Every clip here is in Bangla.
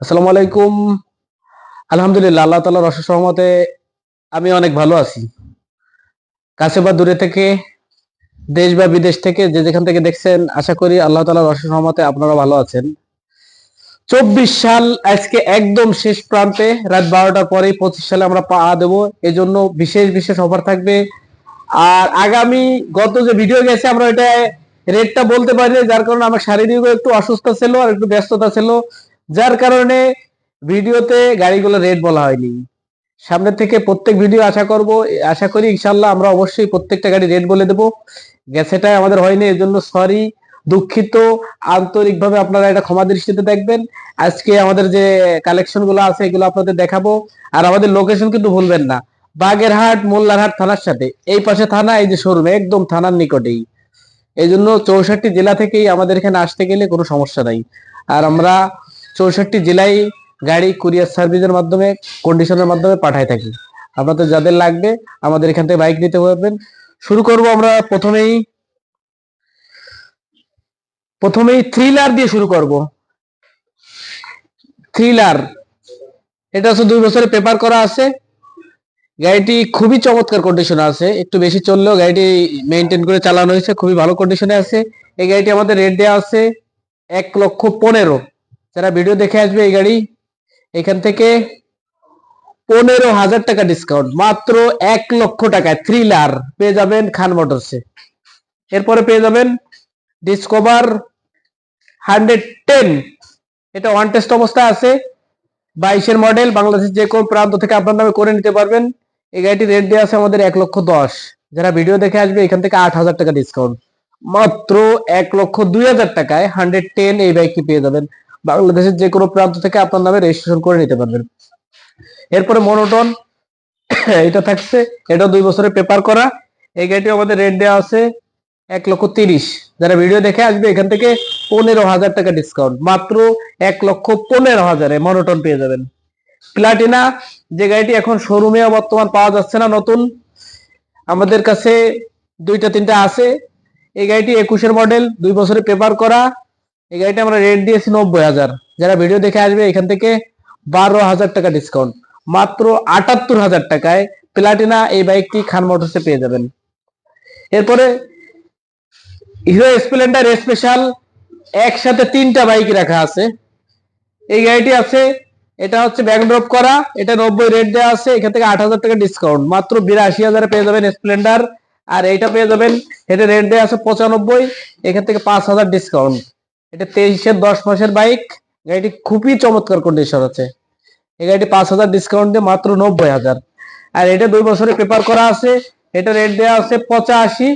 আসসালামু আলাইকুম। আলহামদুলিল্লাহ, আল্লাহ তালার অশেষ সহমতে আমি অনেক ভালো আছি। কাছে বা দূরে থেকে, দেশ বা বিদেশ থেকে যে যেখান থেকে দেখছেন, আশা করি আল্লাহ তালার অশেষ সহমতে আপনারা ভালো আছেন। চব্বিশ সাল আজকে একদম শেষ প্রান্তে, রাত বারোটার পরেই পঁচিশ সালে আমরা পা দেব। এই জন্য বিশেষ বিশেষ অফার থাকবে। আর আগামী গত যে ভিডিও গেছে, আমরা এটা রেটটা বলতে পারি যার কারণে আমার শারীরিক একটু অসুস্থ ছিল আর একটু ব্যস্ততা ছিল। যার কারণে ভিডিওতে গাড়িগুলো রেড বলা হয়নি। সামনে থেকে প্রত্যেক ভিডিও আশা করব, আশা করি ইনশাল্লাহ আমরা অবশ্যই প্রত্যেকটা গাড়ি রেড বলে দেবো। গ্যাসেটা আমাদের হয়নি এর জন্য সরি দুঃখিত। আন্তরিকভাবে আপনারা এটা ক্ষমা দৃষ্টিতে দেখবেন। আজকে আমাদের যে কালেকশনগুলো আছে, এগুলো আপনাদের দেখাবো। আর আমাদের লোকেশন কিন্তু ভুলবেন না। বাগেরহাট, মোল্লারহাট থানার সাথে। এই পাশে থানা, এই যে শোরুম একদম থানার নিকটেই। এই জন্য চৌষট্টি জেলা থেকেই আমাদের এখানে আসতে গেলে কোনো সমস্যা নাই। আর আমরা চৌষট্টি জেলায় গাড়ি কুরিয়ার সার্ভিসের মাধ্যমে কন্ডিশনের মাধ্যমে পাঠায় থাকি। আপনাদের যাদের লাগবে, আমাদের এখান থেকে বাইক নিতে পারবেন। শুরু করব আমরা প্রথমেই প্রথমেই থ্রিলার দিয়ে শুরু করব। থ্রিলার এটা হচ্ছে দুই বছরের পেপার করা আছে। গাড়িটি খুবই চমৎকার কন্ডিশনে আছে। একটু বেশি চললেও গাড়িটি মেনটেন করে চালানো হয়েছে। খুবই ভালো কন্ডিশনে আছে। এই গাড়িটি আমাদের রেট দেওয়া আছে এক লক্ষ পনেরো। যারা ভিডিও দেখে আসবে এই গাড়ি। এখান থেকে পনেরো হাজার টাকা ডিসকাউন্ট মাত্র এক লক্ষ টাকায় থ্রিলার পেয়ে যাবেন খান মোটরসে। এরপরে পেয়ে যাবেন ডিসকভার হান্ড্রেড টেন এটা ওয়ান টেস্ট অবস্থায় আছে। বাইশের মডেল বাংলাদেশের যে কোনো প্রান্ত থেকে আপনার নামে করে নিতে পারবেন। এই গাড়িটি রেট দেওয়া আছে আমাদের এক লক্ষ দশ। যারা ভিডিও দেখে আসবে, এখান থেকে আট হাজার টাকা ডিসকাউন্ট মাত্র এক লক্ষ দুই হাজার টাকায় হান্ড্রেড টেন এই বাইকটি পেয়ে যাবেন। বাংলাদেশের যে কোনো প্রান্ত থেকে আপনার নামে রেজিস্ট্রেশন করে নিতে পারবেন। এরপরে মনোটন এটা থাকছে, এটা দুই বছরের পেপার করা। এই গাড়িটি আমাদের রেট দেওয়া আছে এক লক্ষ তিরিশ। যারা ভিডিও দেখে আসবে, এখান থেকে পনেরো হাজার টাকা ডিসকাউন্ট মাত্র এক লক্ষ পনেরো হাজারে মনোটন পেয়ে যাবেন। প্লাটিনা যে গাড়িটি এখন শোরুমে বর্তমান পাওয়া যাচ্ছে না, নতুন। আমাদের কাছে দুইটা, তিনটা আছে। এই গাড়িটি একুশের মডেল দুই বছরে পেপার করা। এই গাড়িটা আমরা রেট দিয়েছি নব্বই হাজার। যারা ভিডিও দেখে আসবে, এখান থেকে বারো হাজার টাকা ডিসকাউন্ট মাত্র আটাত্তর হাজার টাকায় প্লাটিনা এই বাইকটি খান মোটরসে পেয়ে যাবেন। এরপরে হিরো স্প্লেন্ডার স্পেশাল একসাথে তিনটা বাইক রাখা আছে। এই গাড়িটি আছে, এটা হচ্ছে ব্যাংক ড্রপ করা, এটা নব্বই রেট দেওয়া আছে, এখান থেকে আট হাজার টাকা ডিসকাউন্ট মাত্র বিরাশি হাজারে পেয়ে যাবেন স্প্লেন্ডার আর এইটা পেয়ে যাবেন এটা রেট দেওয়া আছে পঁচানব্বই, এখান থেকে পাঁচ হাজার ডিসকাউন্ট এটা তেইশের দশ মাসের বাইক। গাড়িটি খুবই চমৎকার কন্ডিশন আছে। এই গাড়িটি পাঁচ হাজার ডিসকাউন্ট দিয়ে মাত্র নব্বই হাজার। আর এটা দুই বছরের পেপার করা আছে। এটা রেট দেওয়া আছে পঁচাশি।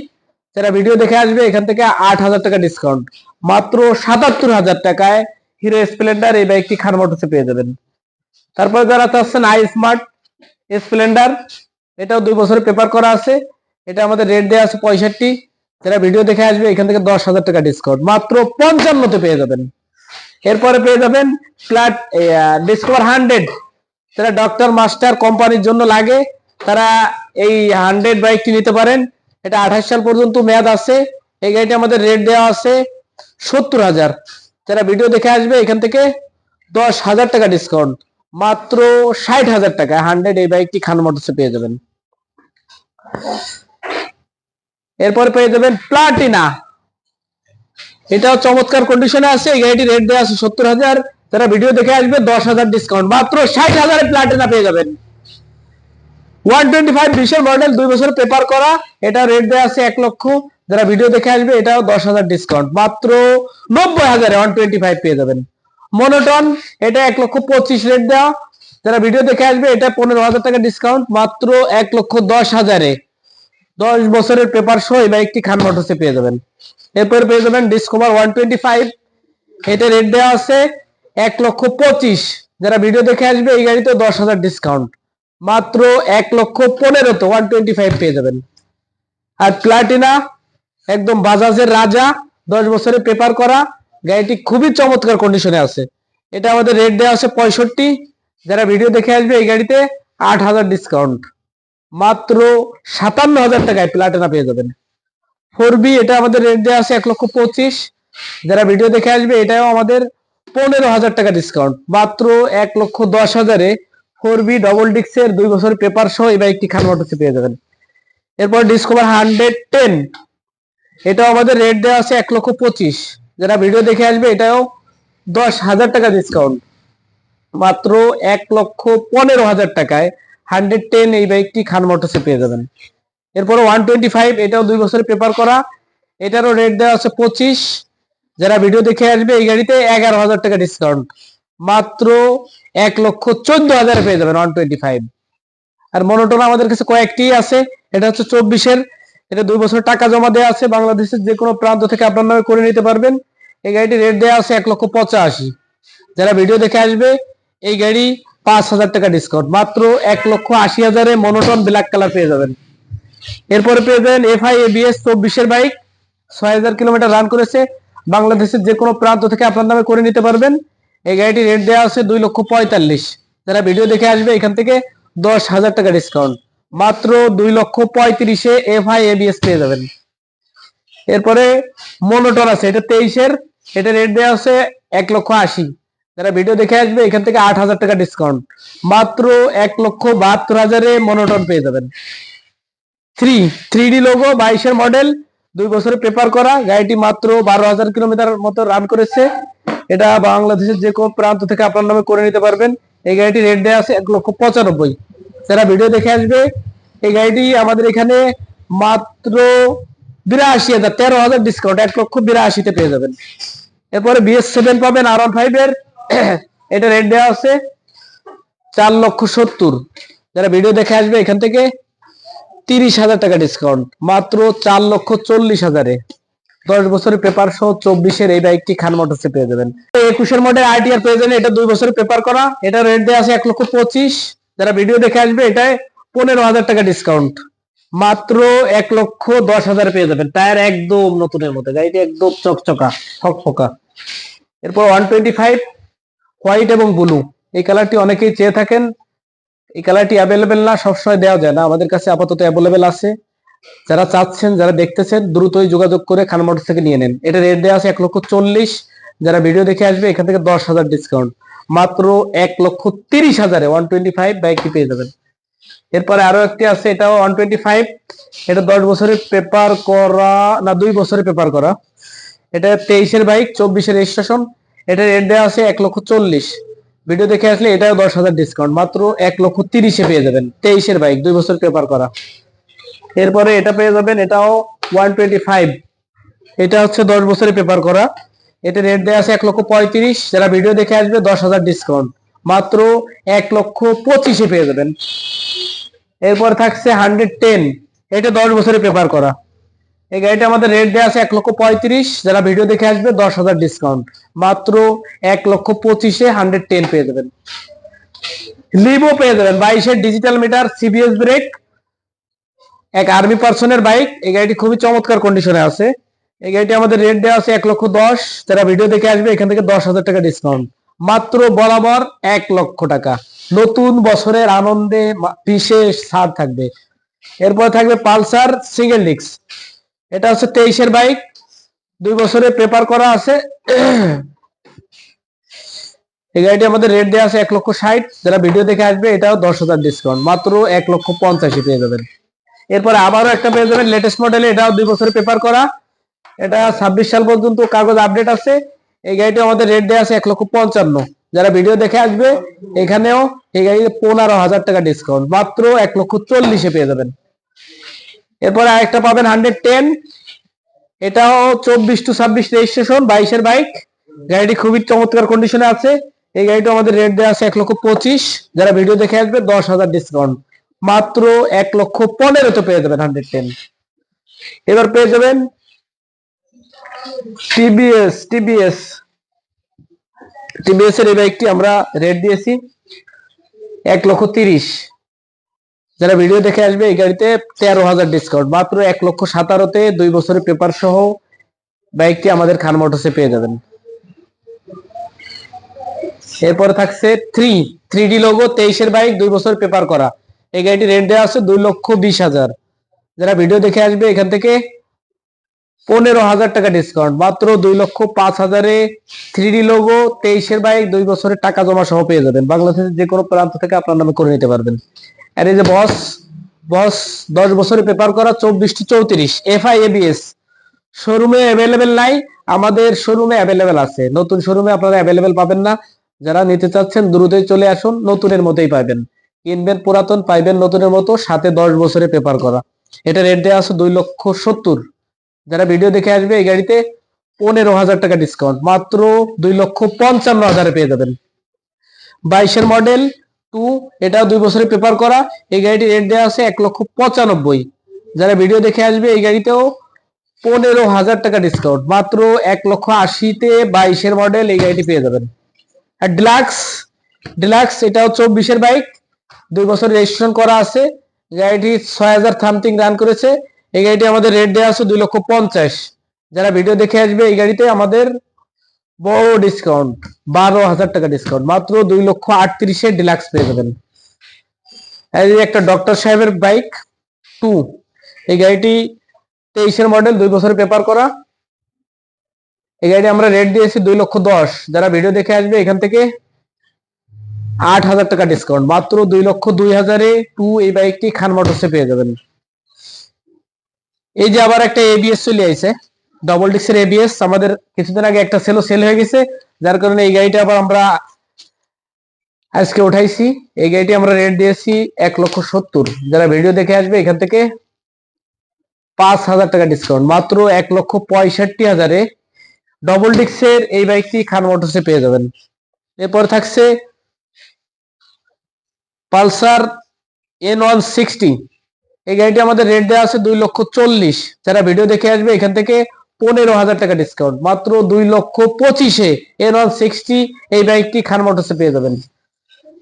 যারা ভিডিও দেখে আসবে, এখান থেকে আট হাজার টাকা ডিসকাউন্ট মাত্র সাতাত্তর হাজার টাকায় হিরো স্প্লেন্ডার এই বাইকটি খান মোটরসে পেয়ে যাবেন। তারপরে যারা চাচ্ছেন আই স্মার্ট স্প্লেন্ডার এটাও দুই বছরের পেপার করা আছে। এটা আমাদের রেট দেওয়া আছে পঁয়ষট্টি। যারা ভিডিও দেখে আসবে, এখান থেকে দশ হাজার টাকা ডিসকাউন্ট মাত্র পঞ্চান্নতে পেয়ে যাবেন। এরপরে পেয়ে যাবেন ফ্ল্যাট ডিসকভার হান্ড্রেড যারা ডক্টর মাস্টার কোম্পানির জন্য লাগে, তারা এই হান্ড্রেড বাইকটি নিতে পারেন। এটা আঠাশ সাল পর্যন্ত মেয়াদ আছে। এই গাড়িটি আমাদের রেট দেওয়া আছে সত্তর হাজার। যারা ভিডিও দেখে আসবে, এখান থেকে দশ হাজার টাকা ডিসকাউন্ট মাত্র ষাট হাজার টাকা হান্ড্রেড এই বাইকটি খান মোটরসে পেয়ে যাবেন। এরপর পেয়ে যাবেন প্লাটিনা। এটাও চমৎকার কন্ডিশনে আছে, এই গাড়িটি রেট দেওয়া আছে সত্তর হাজার। যারা ভিডিও দেখে আসবে, দশ হাজার ডিসকাউন্ট মাত্র ষাট হাজারে প্লাটিনা পেয়ে যাবেন। ওয়ান টোয়েন্টি ফাইভ বিশের মডেল দুই বছর পেপার করা, এটা রেট দেওয়া আছে এক লক্ষ। যারা ভিডিও দেখে আসবে, এটাও দশ হাজার ডিসকাউন্ট মাত্র নব্বই হাজারে ওয়ান টোয়েন্টি ফাইভ পেয়ে যাবেন। মনোটন এটা এক লক্ষ পঁচিশ রেট দেওয়া যারা ভিডিও দেখে আসবে, এটা পনেরো হাজার টাকা ডিসকাউন্ট মাত্র এক লক্ষ দশ হাজারে দশ বছরের পেপার সহ এই বাইকটি খান মোটরসে পেয়ে যাবেন। এরপরে পেয়ে যাবেন ডিসকভার ওয়ান টোয়েন্টি ফাইভ এটা রেট দেওয়া আছে এক লক্ষ পঁচিশ। যারা ভিডিও দেখে আসবে, এই গাড়িতে দশ হাজার ডিসকাউন্ট মাত্র এক লক্ষ পনেরো তো ওয়ান টোয়েন্টি ফাইভ পেয়ে যাবেন। আর প্লাটিনা একদম বাজাজের রাজা, দশ বছরের পেপার করা। গাড়িটি খুবই চমৎকার কন্ডিশনে আছে। এটা আমাদের রেট দেওয়া আছে পঁয়ষট্টি। যারা ভিডিও দেখে আসবে, এই গাড়িতে আট হাজার ডিসকাউন্ট মাত্র সাতান্ন হাজার টাকায় প্লাটিনা পেয়ে যাবেন। ফোর বি এটা আমাদের রেট দেওয়া আছে এক লক্ষ পঁচিশ। যারা ভিডিও দেখে আসবে, এটাও আমাদের পনেরো হাজার টাকা ডিসকাউন্ট মাত্র এক লক্ষ দশ হাজারে ফোর বি ডবল ডিক্সের দুই বছর পেপার সহ এই বাইকটি খান মোটরসে পেয়ে যাবেন। এরপর ডিসকভার হান্ড্রেড টেন এটাও আমাদের রেট দেওয়া আছে এক লক্ষ পঁচিশ। যারা ভিডিও দেখে আসবে, এটাও দশ হাজার টাকা ডিসকাউন্ট মাত্র এক লক্ষ পনেরো হাজার টাকায় হান্ড্রেড টেন এই বাইকটি খান মোটরসে পেয়ে যাবেন। এরপর ওয়ান টোয়েন্টি ফাইভ, এটাও দুই বছরের পেপার করা। এটারও রেট দেওয়া আছে পঁচিশ। যারা ভিডিও দেখে আসবে, এই গাড়িতে এগারো হাজার টাকা ডিসকাউন্ট মাত্র এক লক্ষ চোদ্দ হাজার পেয়ে যাবেন ওয়ান টোয়েন্টি ফাইভ। আর মনোটন আমাদের কাছে কয়েকটি আছে। এটা হচ্ছে চব্বিশের। এটা দুই বছর টাকা জমা দেওয়া আছে। বাংলাদেশের যে কোনো প্রান্ত থেকে আপনার নামে করে নিতে পারবেন। এই গাড়িটি রেট দেওয়া আছে এক লক্ষ পঁচাশি। যারা ভিডিও দেখে আসবে, এই গাড়ি পাঁচ হাজার টাকা ডিসকাউন্ট মাত্র এক লক্ষ আশি হাজারে মনোটন ব্ল্যাক কালার পেয়ে যাবেন। এরপরে পেয়ে যাবেন এফআই এবিএস চব্বিশের বাইক ছয় হাজার কিলোমিটার রান করেছে। বাংলাদেশের যে কোনো প্রান্ত থেকে আপনার নামে করে নিতে পারবেন। এই গাড়িটি রেট দেওয়া আছে দুই লক্ষ পঁয়তাল্লিশ। যারা ভিডিও দেখে আসবে, এখান থেকে দশ হাজার টাকা ডিসকাউন্ট মাত্র দুই লক্ষ পঁয়ত্রিশে এফ আই এবিএস পেয়ে যাবেন। এরপরে মনোটন আছে, এটা তেইশের। এটা রেট দেওয়া আছে এক লক্ষ আশি। যারা ভিডিও দেখে আসবে, এখান থেকে আট হাজার টাকা ডিসকাউন্ট মাত্র এক লক্ষ বাহাত্তর হাজারে মনোটন পেয়ে যাবেন। থ্রি থ্রি ডি লোগো বাইশের মডেল দুই বছরে পেপার করা। গাড়িটি মাত্র বারো হাজার কিলোমিটার মতো রান করেছে। এটা বাংলাদেশের যে কোনো প্রান্ত থেকে আপনার নামে করে নিতে পারবেন। এই গাড়িটি রেট দেওয়া আছে এক লক্ষ পঁচানব্বই। যারা ভিডিও দেখে আসবে, এই গাড়িটি আমাদের এখানে মাত্র বিরাশি হাজার, তেরো হাজার ডিসকাউন্ট এক লক্ষ বিরাশিতে পেয়ে যাবেন। এরপরে বিএস সেভেন পাবেন আর ওয়ান ফাইভ এর। এটা রেট দেওয়া আছে চার লক্ষ সত্তর। যারা ভিডিও দেখে আসবে, এখান থেকে তিরিশ হাজার টাকা ডিসকাউন্ট মাত্র চার লক্ষ চল্লিশ হাজারে। দশ বছরের পেপার সহ চব্বিশের এই বাইকটি খান মোটরসে পেয়ে যাবেন। একুশের মডেল আইটিআর পেয়ে যাবেন, এটা দুই বছরের পেপার করা। এটা রেট দেওয়া আছে এক লক্ষ পঁচিশ। যারা ভিডিও দেখে আসবে, এটায় পনেরো হাজার টাকা ডিসকাউন্ট মাত্র এক লক্ষ দশ হাজার পেয়ে যাবেন। টায়ার একদম নতুনের মতো। গাড়িটি একদম চকচকা ফকফকা এরপর ওয়ান টোয়েন্টি ফাইভ হোয়াইট এবং ব্লু এই কালারটি অনেকেই চেয়ে থাকেন। এই কালারটি অ্যাভেলেবেল না, সবসময় দেওয়া যায় না। আমাদের কাছে আপাতত অ্যাভেলেবেল আছে। যারা চাচ্ছেন, যারা দেখতেছেন, দ্রুতই যোগাযোগ করে খান মোটর থেকে নিয়ে নেন। এটা রেট দেওয়া আছে এক লক্ষ চল্লিশ। যারা ভিডিও দেখে আসবে, এখান থেকে দশ হাজার ডিসকাউন্ট মাত্র এক লক্ষ তিরিশ হাজারে ওয়ান টোয়েন্টি ফাইভ বাইকটি পেয়ে যাবেন। এরপরে আরও একটি আছে, এটাও ওয়ান টোয়েন্টি ফাইভ এটা দশ বছরের পেপার করা, না, দুই বছরের পেপার করা। এটা তেইশের বাইক চব্বিশের রেজিস্ট্রেশন এটা রেট দেওয়া আছে এক লক্ষ চল্লিশ। ভিডিও দেখে আসলে এটাও দশ হাজার ডিসকাউন্ট মাত্র এক লক্ষ তিরিশে পেয়ে যাবেন, তেইশের বাইক দুই বছর পেপার করা। এরপরে এটা পেয়ে যাবেন, এটাও ওয়ান টোয়েন্টি ফাইভ এটা হচ্ছে দশ বছরের পেপার করা। এটা রেট দেওয়া আছে এক লক্ষ পঁয়ত্রিশ। যারা ভিডিও দেখে আসবে, দশ হাজার ডিসকাউন্ট মাত্র এক লক্ষ পঁচিশে পেয়ে যাবেন। এরপর থাকছে হান্ড্রেড টেন এটা দশ বছরের পেপার করা। এই গাড়িটা আমাদের রেট দেওয়া আছে এক লক্ষ পঁয়ত্রিশ, যারা ভিডিও দেখে আসবে দশ হাজার ডিসকাউন্ট মাত্র এক লক্ষ পঁচিশে হান্ড্রেড টেন পেয়ে যাবেন। লিভো পেয়ে যাবেন বাইশের ডিজিটাল মিটার সিবিএস ব্রেক এক আর্মি পার্সনের বাইক এই গাড়িটি খুবই চমৎকার কন্ডিশনে আছে। এই গাড়িটি আমাদের রেট দেওয়া আছে এক লক্ষ দশ, যারা ভিডিও দেখে আসবে এখান থেকে দশ হাজার টাকা ডিসকাউন্ট মাত্র বরাবর এক লক্ষ টাকা। নতুন বছরের আনন্দে বিশেষ ছাড় থাকবে। এরপর থাকবে পালসার সিঙ্গেল ডিক্স এটা হচ্ছে তেইশের বাইক। দুই বছরের পেপার করা আছে। এই গাড়িটি আমাদের রেট দেওয়া আছে এক লক্ষ ষাট। যারা ভিডিও দেখে আসবে, এটাও দশ হাজার ডিসকাউন্ট মাত্র এক লক্ষ পঞ্চাশি পেয়ে যাবেন। এরপরে আবারও একটা পেয়ে যাবেন লেটেস্ট মডেল এটাও দুই বছরে পেপার করা। এটা ছাব্বিশ সাল পর্যন্ত কাগজ আপডেট আছে। এই গাড়িটি আমাদের রেট দেওয়া আছে এক লক্ষ পঞ্চান্ন। যারা ভিডিও দেখে আসবে, এখানেও এই গাড়িতে পনেরো হাজার টাকা ডিসকাউন্ট মাত্র এক লক্ষ চল্লিশে পেয়ে যাবেন। এরপরে আরেকটা পাবেন হান্ড্রেড টেন এটাও চব্বিশ টু ছাব্বিশ রেজিস্ট্রেশন বাইশের বাইক গাড়িটি খুবই চমৎকার কন্ডিশনে আছে। এই গাড়িটা আমাদের রেট দেওয়া আছে এক লক্ষ পঁচিশ। যারা ভিডিও দেখে আসবে, দশ হাজার ডিসকাউন্ট মাত্র এক লক্ষ পনেরোতে পেয়ে যাবেন হান্ড্রেড টেন এবার পেয়ে যাবেন টিবিএস টিবিএস টিবিএস এর এই বাইকটি আমরা রেট দিয়েছি এক লক্ষ তিরিশ। যারা ভিডিও দেখে আসবে, এই গাড়িতে তেরো হাজার ডিসকাউন্ট মাত্র এক লক্ষ সাতারোতে দুই বছরের পেপার সহ বাইকটি আমাদের খান মোটরসে পেয়ে যাবেন। এরপরে থাকছে থ্রি থ্রি ডি লোগো তেইশের বাইক, দুই বছর পেপার করা। এই গাড়িটি রেট দেওয়া আছে দুই লক্ষ বিশ হাজার। যারা ভিডিও দেখে আসবে, এখান থেকে পনেরো হাজার টাকা ডিসকাউন্ট মাত্র দুই লক্ষ পাঁচ হাজারে থ্রি ডি লোগো তেইশের বাইক, দুই বছরের টাকা জমা সহ পেয়ে যাবেন। বাংলাদেশের যে কোনো প্রান্ত থেকে আপনার নামে করে নিতে পারবেন। আর এই যে বস বস, দশ বছরের পেপার করা চব্বিশটি চৌত্রিশ এফআই এবিএস শোরুমে অ্যাভেলেবেল নাই, আমাদের শোরুমে অ্যাভেলেবেল আছে। নতুন শোরুমে আপনারা অ্যাভেলেবেল পাবেন না। যারা নিতে চাচ্ছেন, দ্রুতই চলে আসুন, নতুনের মতোই পাবেন। কিনবেন পুরাতন, পাইবেন নতুনের মতো, সাথে দশ বছরের পেপার করা। এটা রেট দেওয়া আছে দুই লক্ষ সত্তর। যারা ভিডিও দেখে আসবে এই গাড়িতে, পনেরো হাজার টাকা ডিসকাউন্ট মাত্র দুই লক্ষ পঞ্চান্ন হাজারে পেয়ে যাবেন। বাইশের মডেল টু, এটা দুই বছরের পেপার করা। এই গাড়িটির রেট দেওয়া আছে এক লক্ষ পঁচানব্বই। যারা ভিডিও দেখে আসবে, এই গাড়িতেও পনেরো হাজার টাকা ডিসকাউন্ট মাত্র এক লক্ষ আশিতে বাইশের মডেল এই গাড়িটি পেয়ে যাবেন। আর ডিলাক্স ডিলাক্স এটাও চব্বিশের বাইক দুই বছর রেজিস্ট্রেশন করা আছে। গাড়িটি ছয় হাজার থামথিং রান করেছে। এই গাড়িটি আমাদের রেট দেওয়া আছে দুই লক্ষ পঞ্চাশ। যারা ভিডিও দেখে আসবে, এই গাড়িতে আমাদের বড় ডিসকাউন্ট বারো হাজার টাকা ডিসকাউন্ট মাত্র দুই লক্ষ আটত্রিশে ডিলাক্স পেয়ে যাবেন। একটা ডক্টর সাহেবের বাইক টু এই গাড়িটি তেইশের মডেল দুই বছরের পেপার করা। এই গাড়ি আমরা রেট দিয়েছি দুই লক্ষ দশ। যারা ভিডিও দেখে আসবে, এখান থেকে আট হাজার টাকা ডিসকাউন্ট মাত্র দুই লক্ষ দুই হাজারে টু এই বাইকটি খান মোটরসে পেয়ে যাবেন। এই যে আবার একটা এবিএস চলে আইছে। ডবল ডিক্সের এবিএস আমাদের কিছুদিন আগে একটা সেলও সেল হয়ে গেছে, যার কারণে এই গাড়িটা আবার আমরা আজকে উঠাইছি। এই গাড়িটি আমরা রেট দিয়েছি এক লক্ষ সত্তর। যারা ভিডিও দেখে আসবে, এখান থেকে পাঁচ হাজার টাকা ডিসকাউন্ট মাত্র এক লক্ষ পঁয়ষট্টি হাজারে ডবল ডিক্সের এই বাইকটি খান মোটরসে পেয়ে যাবেন। এরপর থাকছে পালসার এন ওয়ান সিক্সটি এই গাড়িটি আমাদের রেট দেওয়া আছে দুই লক্ষ চল্লিশ। যারা ভিডিও দেখে আসবে, এখান থেকে পনেরো হাজার টাকা ডিসকাউন্ট মাত্র দুই লক্ষ পঁচিশে এন ওয়ান সিক্সটি এই বাইকটি খান মোটরসে পেয়ে যাবেন।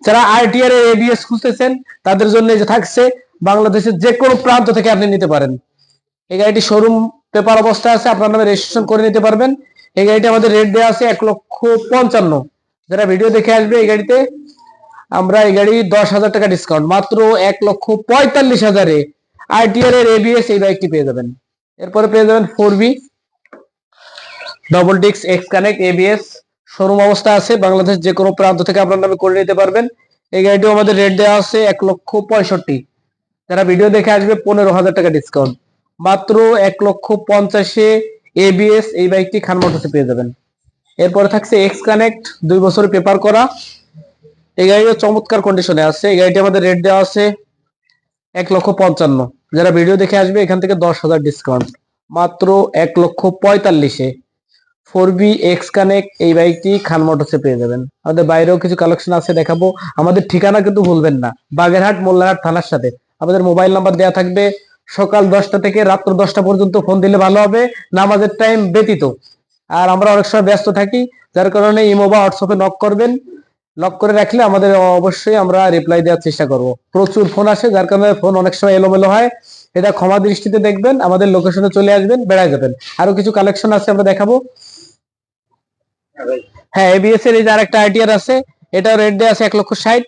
যারা আরটিআর এর এবিএস খুঁজতেছেন, তাদের জন্য যে থাকছে, বাংলাদেশের যে কোনো প্রান্ত থেকে আপনি নিতে পারেন। এই গাড়িটি শোরুম পেপার অবস্থায় আছে, আপনার নামে রেজিস্ট্রেশন করে নিতে পারবেন। এই গাড়িটি আমাদের রেট দেওয়া আছে এক লক্ষ পঞ্চান্ন। যারা ভিডিও দেখে আসবে এই গাড়িতে, আমরা এই গাড়ি দশ হাজার টাকা ডিসকাউন্ট মাত্র এক লক্ষ পঁয়তাল্লিশ হাজারে আরটিআর এর এবিএস এই বাইকটি পেয়ে যাবেন। এরপরে পেয়ে যাবেন ফোর বি ডবল ডিক্স এক্স কানেক্ট এবিএস শোরুম অবস্থা আছে বাংলাদেশ যে কোনো প্রান্ত থেকে আপনার নামে করে নিতে পারবেন। এই গাড়িটিও আমাদের রেট দেওয়া আছে এক লক্ষ পঁয়ষট্টি। যারা ভিডিও দেখে আসবে, পনেরো হাজার টাকা ডিসকাউন্ট মাত্র এক লক্ষ পঞ্চাশে এবিএস এই বাইকটি খান মোটরসে পেয়ে যাবেন। এরপরে থাকছে এক্স কানেক্ট দুই বছর পেপার করা। এই গাড়িটা চমৎকার কন্ডিশনে আছে। এই গাড়িটি আমাদের রেট দেওয়া আছে এক লক্ষ পঞ্চান্ন। যারা ভিডিও দেখে আসবে, এখান থেকে দশ হাজার ডিসকাউন্ট মাত্র এক লক্ষ পঁয়তাল্লিশে। ফোর বি এক্স কানেক্ট এই বাইকটি খান মোটরসে পেয়ে যাবেন। আমাদের বাইরেও কিছু কালেকশন আছে দেখাবো। আমাদের ঠিকানা কিন্তু ভুলবেন না। বাগেরহাট, মোল্লারহাট থানার সাথে। আমাদের মোবাইল নাম্বার দেওয়া থাকবে। সকাল দশটা থেকে রাত্র দশটা পর্যন্ত ফোন দিলে ভালো হবে। নামাজের টাইম ব্যতীত। আর আমরা অনেক সময় ব্যস্ত থাকি। যার কারণে ইমো বা হোয়াটসঅ্যাপে নক করবেন। লক করে রাখলে আমাদের অবশ্যই আমরা রিপ্লাই দেওয়ার চেষ্টা করব। প্রচুর ফোন আসে, যার কারণে ফোন অনেক সময় এলোমেলো হয়। এটা ক্ষমা দৃষ্টিতে দেখবেন। আমাদের লোকেশনে চলে আসবেন, বেড়ায় যাবেন। আরও কিছু কালেকশন আছে আমরা দেখাবো। হ্যাঁ এবিএস এর এই যে আরেকটা আইটিআর আছে, এটাও রেট দেওয়া আছে এক লক্ষ ষাট,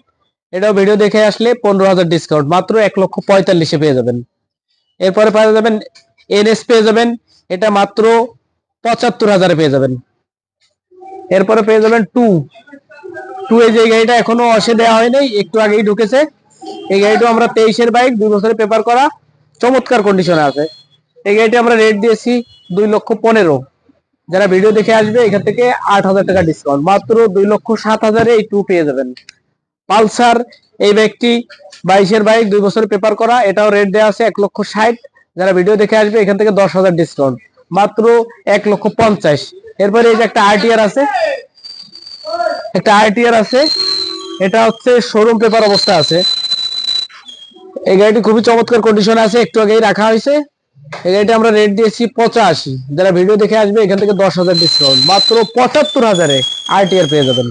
এটাও ভিডিও দেখে আসলে পনেরো হাজার ডিসকাউন্ট মাত্র এক লক্ষ পঁয়তাল্লিশে পেয়ে যাবেন। এরপরে পেয়ে যাবেন এনএস পেয়ে যাবেন, এটা মাত্র পঁচাত্তর হাজারে পেয়ে যাবেন। এরপরে পেয়ে যাবেন টু টু এই যে গাড়িটা এখনও অসে দেওয়া হয় নাই, একটু আগেই ঢুকেছে। এই গাড়িটা আমরা তেইশের বাইক দুই বছরের পেপার করা, চমৎকার কন্ডিশনে আছে। এই গাড়িটা আমরা রেট দিয়েছি দুই লক্ষ পনেরো। যারা ভিডিও দেখে আসবে, এখান থেকে আট হাজার টাকা ডিসকাউন্ট মাত্র দুই লক্ষ সাত হাজারে এই টু পেয়ে যাবেন। পালসার, এই ব্যাগটি বাইশের বাইক, দুই বছরের পেপার করা, এটাও রেট দেওয়া আছে এক লক্ষ ষাট। যারা ভিডিও দেখে আসবে, এখান থেকে দশ হাজার ডিসকাউন্ট মাত্র এক লক্ষ পঞ্চাশ। এরপরে এই যে একটা আরটিআর আছে, একটা আরটিআর আছে, এটা হচ্ছে শোরুম পেপার অবস্থা আছে। এই গাড়িটি খুবই চমৎকার কন্ডিশনে আছে, একটু আগেই রাখা হয়েছে। গাড়িটা আমরা রেট দিয়েছি পঁচাশি। যারা ভিডিও দেখে আসবে, এখান থেকে দশ হাজার ডিসকাউন্ট মাত্র পঁচাত্তর হাজারে আরটিআর পেয়ে যাবেন।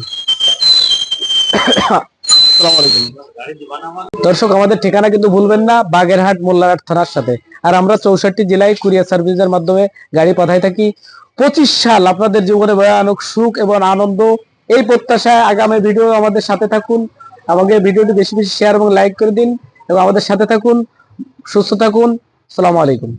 দর্শক, আমাদের ঠিকানা কিন্তু ভুলবেন না, বাগেরহাট, মোল্লারহাট থানার সাথে। আর আমরা চৌষট্টি জেলায় কুরিয়ার সার্ভিসের মাধ্যমে গাড়ি পাঠাই থাকি। পঁচিশ সাল আপনাদের জীবনে ভয়ানক সুখ এবং আনন্দ। এই প্রত্যাশায় আগামী ভিডিও আমাদের সাথে থাকুন। আমাকে ভিডিওটি বেশি বেশি শেয়ার এবং লাইক করে দিন। এবং আমাদের সাথে থাকুন, সুস্থ থাকুন। আসসালামু আলাইকুম।